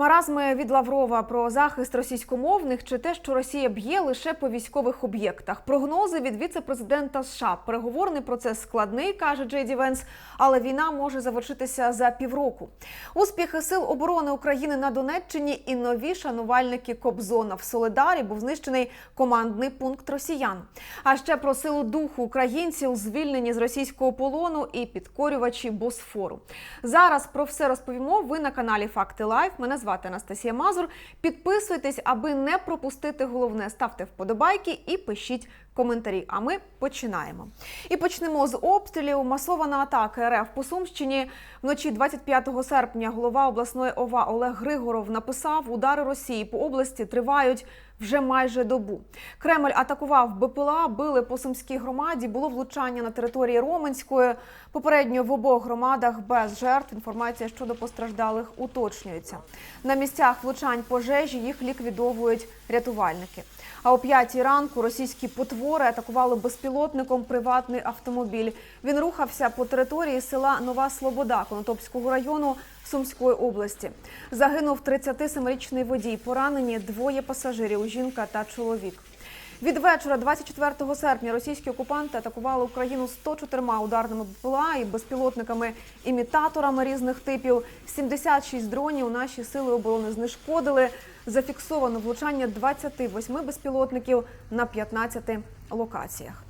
Маразми від Лаврова про захист російськомовних чи те, що Росія б'є лише по військових об'єктах. Прогнози від віце-президента США. Переговорний процес складний, каже Джей Ді Венс, але війна може завершитися за півроку. Успіхи сил оборони України на Донеччині і нові шанувальники Кобзона в Солидарі був знищений командний пункт росіян. А ще про силу духу українців, звільнені з російського полону і підкорювачі Босфору. Зараз про все розповімо. Ви на каналі Факти Лайф. Мене звати Анастасія Мазур. Підписуйтесь, аби не пропустити головне. Ставте вподобайки і пишіть коментарі. А ми починаємо. І почнемо з обстрілів. Масована атака РФ по Сумщині вночі 25 серпня. Голова обласної ОВА Олег Григоров написав: удари Росії по області тривають вже майже добу. Кремль атакував БПЛА, били по сумській громаді. Було влучання на території Роменської. Попередньо в обох громадах без жертв. Інформація щодо постраждалих уточнюється. На місцях влучань пожежі їх ліквідовують рятувальники. А о п'ятій ранку російські потвори атакували безпілотником приватний автомобіль. Він рухався по території села Нова Слобода Конотопського району Сумської області. Загинув 37-річний водій. Поранені двоє пасажирів жінка та чоловік. Від вечора 24 серпня російські окупанти атакували Україну 104 ударними БПЛА і безпілотниками-імітаторами різних типів. 76 дронів наші сили оборони знешкодили. Зафіксовано влучання 28 безпілотників на 15 локаціях.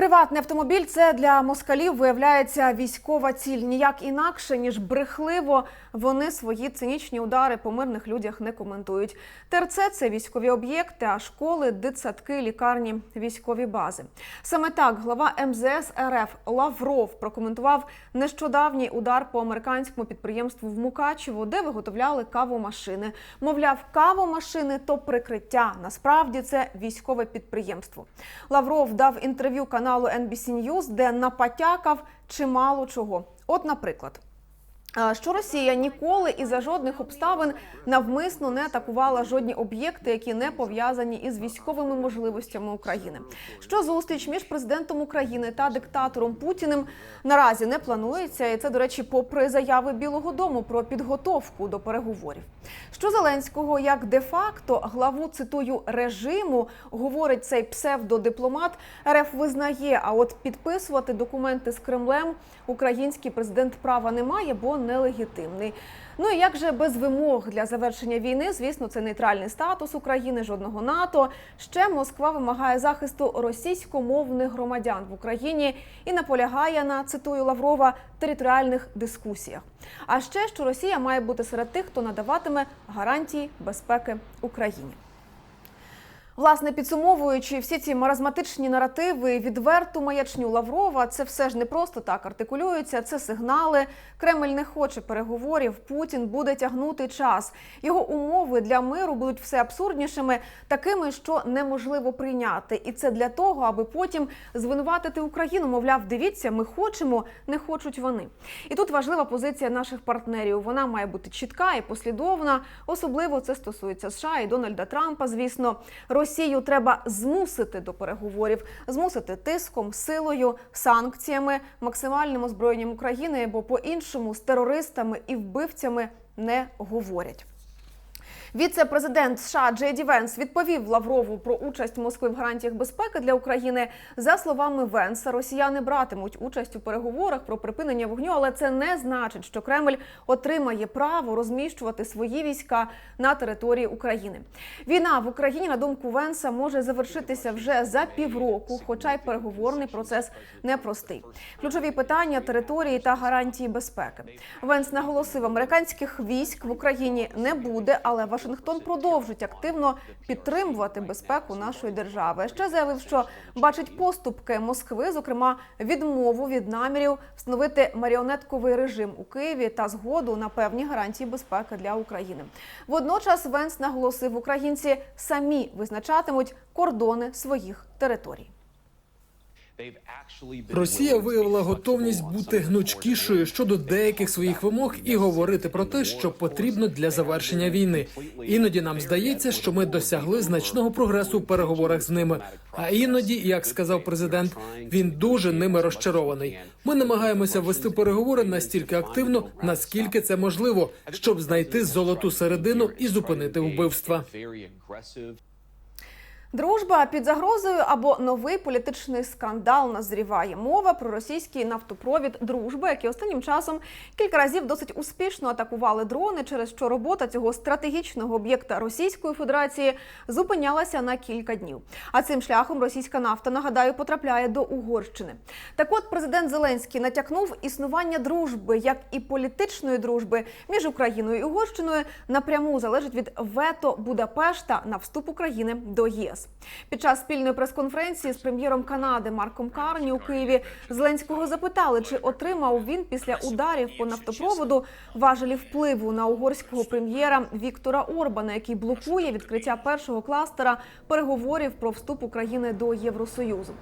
Приватний автомобіль це для москалів виявляється військова ціль. Ніяк інакше ніж брехливо вони свої цинічні удари по мирних людях не коментують. ТРЦ – це військові об'єкти, а школи, дитсадки, лікарні, військові бази. Саме так глава МЗС РФ Лавров прокоментував нещодавній удар по американському підприємству в Мукачево, де виготовляли кавомашини. Мовляв, кавомашини то прикриття. Насправді це військове підприємство. Лавров дав інтерв'ю каналу NBC News, де напатякав чимало чого. От, наприклад. Що Росія ніколи і за жодних обставин навмисно не атакувала жодні об'єкти, які не пов'язані із військовими можливостями України. Що зустріч між президентом України та диктатором Путіним наразі не планується, і це, до речі, попри заяви Білого Дому про підготовку до переговорів. Що Зеленського як де-факто главу цитую режиму говорить цей псевдодипломат, РФ визнає. А от підписувати документи з Кремлем український президент права не має, бо нелегітимний. Ну і як же без вимог для завершення війни? Звісно, це нейтральний статус України, жодного НАТО. Ще Москва вимагає захисту російськомовних громадян в Україні і наполягає на цитую Лаврова територіальних дискусіях. А ще що Росія має бути серед тих, хто надаватиме гарантії безпеки Україні. Власне, підсумовуючи всі ці маразматичні наративи, відверту маячню Лаврова, це все ж не просто так артикулюється. Це сигнали. Кремль не хоче переговорів. Путін буде тягнути час. Його умови для миру будуть все абсурднішими, такими, що неможливо прийняти. І це для того, аби потім звинуватити Україну. Мовляв, дивіться, ми хочемо, не хочуть вони. І тут важлива позиція наших партнерів. Вона має бути чітка і послідовна. Особливо це стосується США і Дональда Трампа. Звісно, Росію треба змусити до переговорів, змусити тиском, силою, санкціями, максимальним озброєнням України, бо по-іншому з терористами і вбивцями не говорять. Віце-президент США Джей Ді Венс відповів Лаврову про участь Москви в гарантіях безпеки для України. За словами Венса, росіяни братимуть участь у переговорах про припинення вогню, але це не значить, що Кремль отримає право розміщувати свої війська на території України. Війна в Україні, на думку Венса, може завершитися вже за півроку, хоча й переговорний процес непростий. Ключові питання території та гарантії безпеки. Венс наголосив, американських військ в Україні не буде, але Вашингтон продовжить активно підтримувати безпеку нашої держави. Ще заявив, що бачить поступки Москви, зокрема відмову від намірів встановити маріонетковий режим у Києві та згоду на певні гарантії безпеки для України. Водночас Венс наголосив, українці самі визначатимуть кордони своїх територій. Росія виявила готовність бути гнучкішою щодо деяких своїх вимог і говорити про те, що потрібно для завершення війни. Іноді нам здається, що ми досягли значного прогресу в переговорах з ними. А іноді, як сказав президент, він дуже ними розчарований. Ми намагаємося вести переговори настільки активно, наскільки це можливо, щоб знайти золоту середину і зупинити вбивства. Дружба під загрозою або новий політичний скандал назріває. Мова про російський нафтопровід Дружба, який останнім часом кілька разів досить успішно атакували дрони, через що робота цього стратегічного об'єкта Російської Федерації зупинялася на кілька днів. А цим шляхом російська нафта, нагадаю, потрапляє до Угорщини. Так от президент Зеленський натякнув існування дружби, як і політичної дружби між Україною і Угорщиною напряму залежить від вето Будапешта на вступ України до ЄС. Під час спільної прес-конференції з прем'єром Канади Марком Карні у Києві Зеленського запитали, чи отримав він після ударів по нафтопроводу важелі впливу на угорського прем'єра Віктора Орбана, який блокує відкриття першого кластера переговорів про вступ України до Євросоюзу.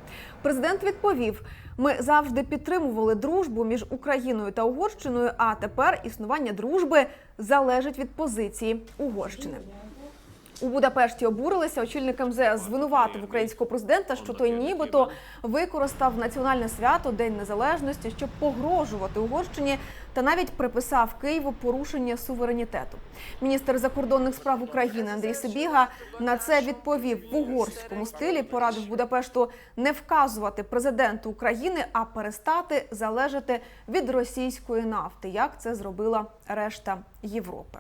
Президент відповів: ми завжди підтримували дружбу між Україною та Угорщиною. А тепер існування дружби залежить від позиції Угорщини. У Будапешті обурилися. Очільник МЗС звинуватив українського президента, що той нібито використав національне свято День Незалежності, щоб погрожувати Угорщині, та навіть приписав Києву порушення суверенітету. Міністр закордонних справ України Андрій Сибіга на це відповів в угорському стилі. Порадив Будапешту не вказувати президенту України, а перестати залежати від російської нафти, як це зробила решта Європи.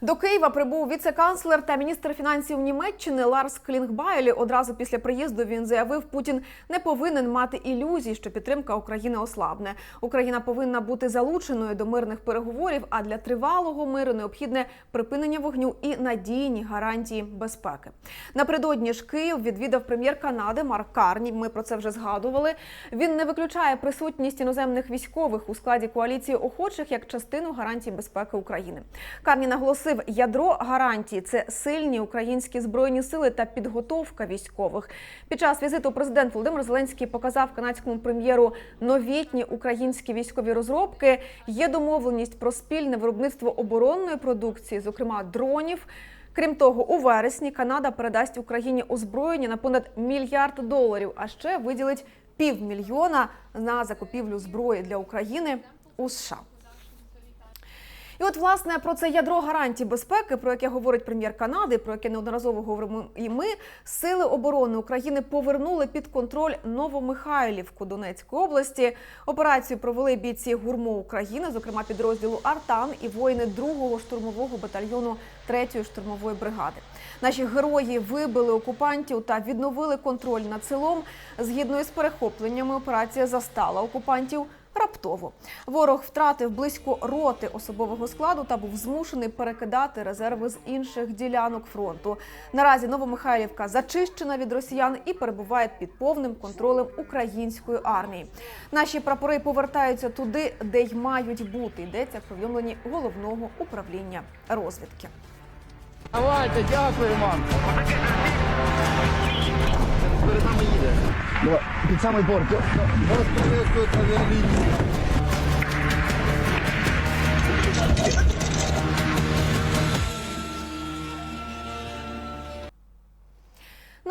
До Києва прибув віце-канцлер та міністр фінансів Німеччини Ларс Клінгбайлі. Одразу після приїзду він заявив, Путін не повинен мати ілюзій, що підтримка України ослабне. Україна повинна бути залученою до мирних переговорів. А для тривалого миру необхідне припинення вогню і надійні гарантії безпеки. Напередодні ж Київ відвідав прем'єр Канади Марк Карні. Ми про це вже згадували. Він не виключає присутність іноземних військових у складі коаліції охочих як частину гарантій безпеки України. Карні наголосив, ядро гарантій це сильні українські збройні сили та підготовка військових. Під час візиту президент Володимир Зеленський показав канадському прем'єру новітні українські військові розробки. Є домовленість про спільне виробництво оборонної продукції, зокрема дронів. Крім того, у вересні Канада передасть Україні озброєння на понад мільярд доларів, а ще виділить півмільйона на закупівлю зброї для України у США. І от власне про це ядро гарантій безпеки, про яке говорить прем'єр Канади, про яке неодноразово говоримо і ми, сили оборони України повернули під контроль Новомихайлівку Донецької області. Операцію провели бійці гурмо України, зокрема підрозділу Артан і воїни 2-го штурмового батальйону 3-ї штурмової бригади. Наші герої вибили окупантів та відновили контроль над селом. Згідно із перехопленнями, операція застала окупантів раптово. Ворог втратив близько роти особового складу та був змушений перекидати резерви з інших ділянок фронту. Наразі Новомихайлівка зачищена від росіян і перебуває під повним контролем української армії. Наші прапори повертаються туди, де й мають бути. Йдеться в повідомленні головного управління розвідки. Давайте, дякую вам. Перед нами їде. Давай, під самий борт. Вас приветствует авіалінії.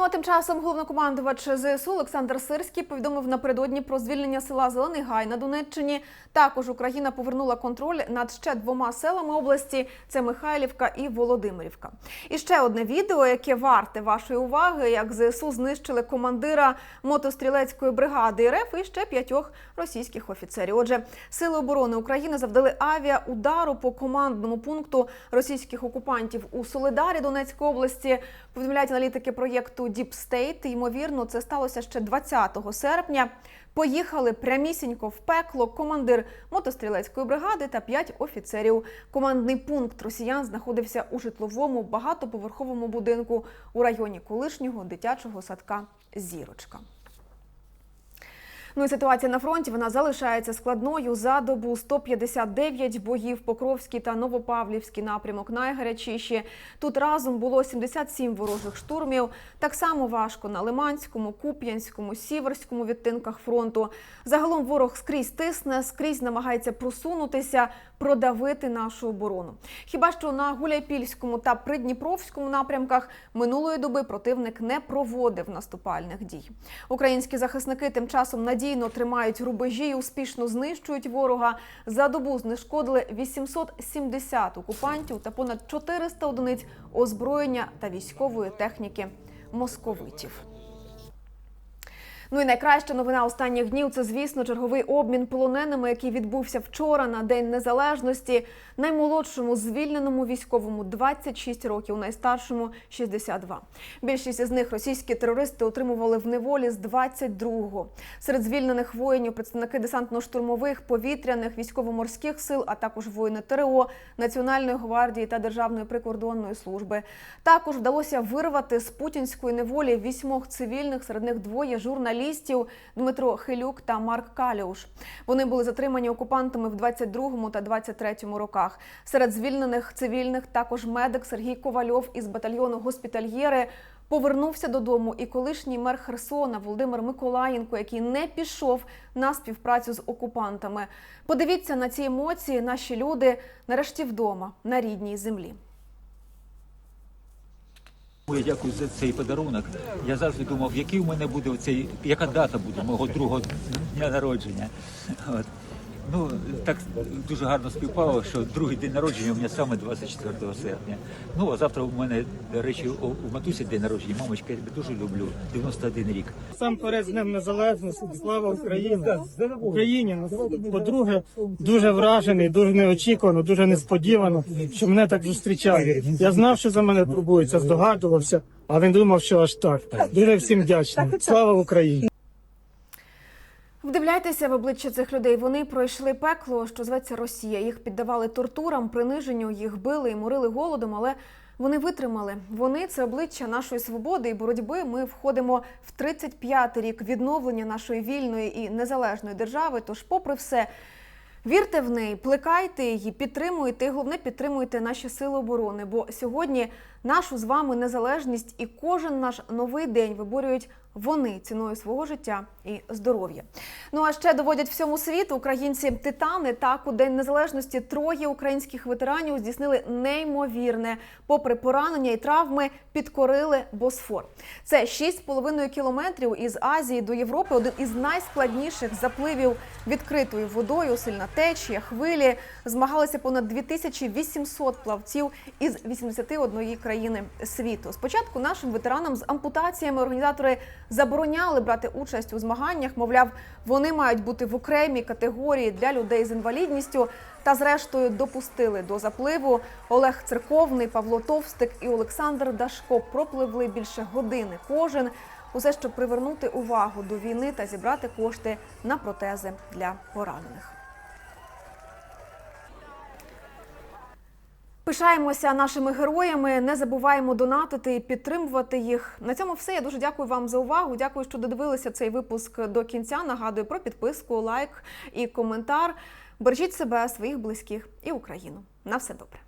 А тим часом головнокомандувач ЗСУ Олександр Сирський повідомив напередодні про звільнення села Зелений Гай на Донеччині. Також Україна повернула контроль над ще двома селами області: це Михайлівка і Володимирівка. І ще одне відео, яке варте вашої уваги, як ЗСУ знищили командира мотострілецької бригади РФ і ще п'ятьох російських офіцерів. Отже, сили оборони України завдали авіаудару по командному пункту російських окупантів у Солидарі Донецької області. Повідомляють аналітики проєкту Deep State. Ймовірно, це сталося ще 20 серпня. Поїхали прямісінько в пекло командир мотострілецької бригади та п'ять офіцерів. Командний пункт росіян знаходився у житловому багатоповерховому будинку у районі колишнього дитячого садка Зірочка. Ну і ситуація на фронті вона залишається складною. За добу 159 боїв Покровський та Новопавлівський напрямок найгарячіші. Тут разом було 77 ворожих штурмів. Так само важко на Лиманському, Куп'янському, Сіверському відтинках фронту. Загалом ворог скрізь тисне, скрізь намагається просунутися, продавити нашу оборону. Хіба що на Гуляйпільському та Придніпровському напрямках минулої доби противник не проводив наступальних дій. Українські захисники тим часом надійно тримають рубежі і успішно знищують ворога. За добу знешкодили 870 окупантів та понад 400 одиниць озброєння та військової техніки московитів. Ну і найкраща новина останніх днів це, звісно, черговий обмін полоненими, який відбувся вчора на День Незалежності. Наймолодшому звільненому військовому 26 років, найстаршому 62. Більшість із них російські терористи отримували в неволі з 22-го. Серед звільнених воїнів представники десантно-штурмових, повітряних, військово-морських сил, а також воїни ТРО, Національної гвардії та Державної прикордонної служби. Також вдалося вирвати з путінської неволі вісьмох цивільних, серед них двоє журналістів Дмитро Хилюк та Марк Каліуш. Вони були затримані окупантами в 22-му та 23-му роках. Серед звільнених цивільних також медик Сергій Ковальов із батальйону госпітальєри. Повернувся додому і колишній мер Херсона Володимир Миколаєнко, який не пішов на співпрацю з окупантами. Подивіться на ці емоції, наші люди нарешті вдома на рідній землі. Я дякую за цей подарунок. Я завжди думав, який у мене буде цей, яка дата буде мого другого дня народження. От. Ну так дуже гарно співпало, що другий день народження у мене саме 24 серпня. Ну а завтра у мене, до речі, у, матусі день народження. Мамочка, я тебе дуже люблю. 91 рік. Сам перед з Днем Незалежності, слава Україні! Україні! По-друге, дуже вражений, дуже неочікувано, дуже несподівано, що мене так зустрічають. Я знав, що за мене турбуються, здогадувався, але не думав, що аж так. Дуже всім вдячний. Слава Україні! Вдивляйтеся в обличчя цих людей. Вони пройшли пекло, що зветься Росія. Їх піддавали тортурам, приниженню, їх били і морили голодом, але вони витримали. Вони це обличчя нашої свободи і боротьби. Ми входимо в 35-й рік відновлення нашої вільної і незалежної держави. Тож, попри все. Вірте в неї, плекайте її, підтримуйте і головне підтримуйте наші сили оборони. Бо сьогодні нашу з вами незалежність і кожен наш новий день виборюють вони ціною свого життя і здоров'я. Ну а ще доводять всьому світу українці титани. Так у день незалежності троє українських ветеранів здійснили неймовірне. Попри поранення і травми, підкорили Босфор. Це 6,5 кілометрів із Азії до Європи. Один із найскладніших запливів відкритою водою, сильна течія, хвилі. Змагалися понад 2800 плавців із 81 країни світу. Спочатку нашим ветеранам з ампутаціями організатори забороняли брати участь у змаганнях. Мовляв, вони мають бути в окремій категорії для людей з інвалідністю. Та зрештою допустили до запливу. Олег Церковний, Павло Товстик і Олександр Дашко пропливли більше години. Кожен усе, щоб привернути увагу до війни та зібрати кошти на протези для поранених. Пишаємося нашими героями, не забуваємо донатити і підтримувати їх. На цьому все. Я дуже дякую вам за увагу. Дякую, що додивилися цей випуск до кінця. Нагадую про підписку, лайк і коментар. Бережіть себе, своїх близьких і Україну. На все добре.